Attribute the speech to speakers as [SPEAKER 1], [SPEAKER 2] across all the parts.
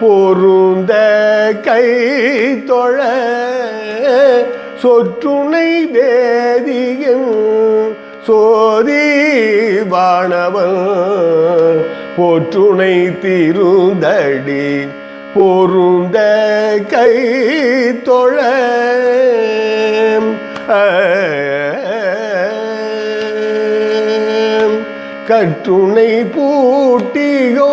[SPEAKER 1] பொருந்த கை தொழ சொற்றுணை வேதியும் சோதி வாணவன் போற்றுணை திருந்தடி பொருந்த கை தொழ. கற்றுணை பூட்டியோ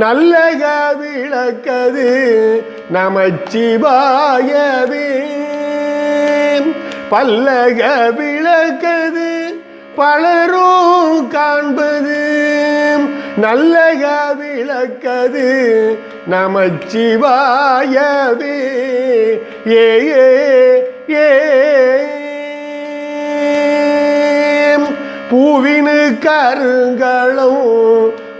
[SPEAKER 1] நல்லக விளக்கது நமச்சிவாயவே. பல்லக விளக்கது பலரும் காண்பது நல்லக விளக்கது நமச்சிவாயவே. ஏ ஏ பூவினு கருங்களும்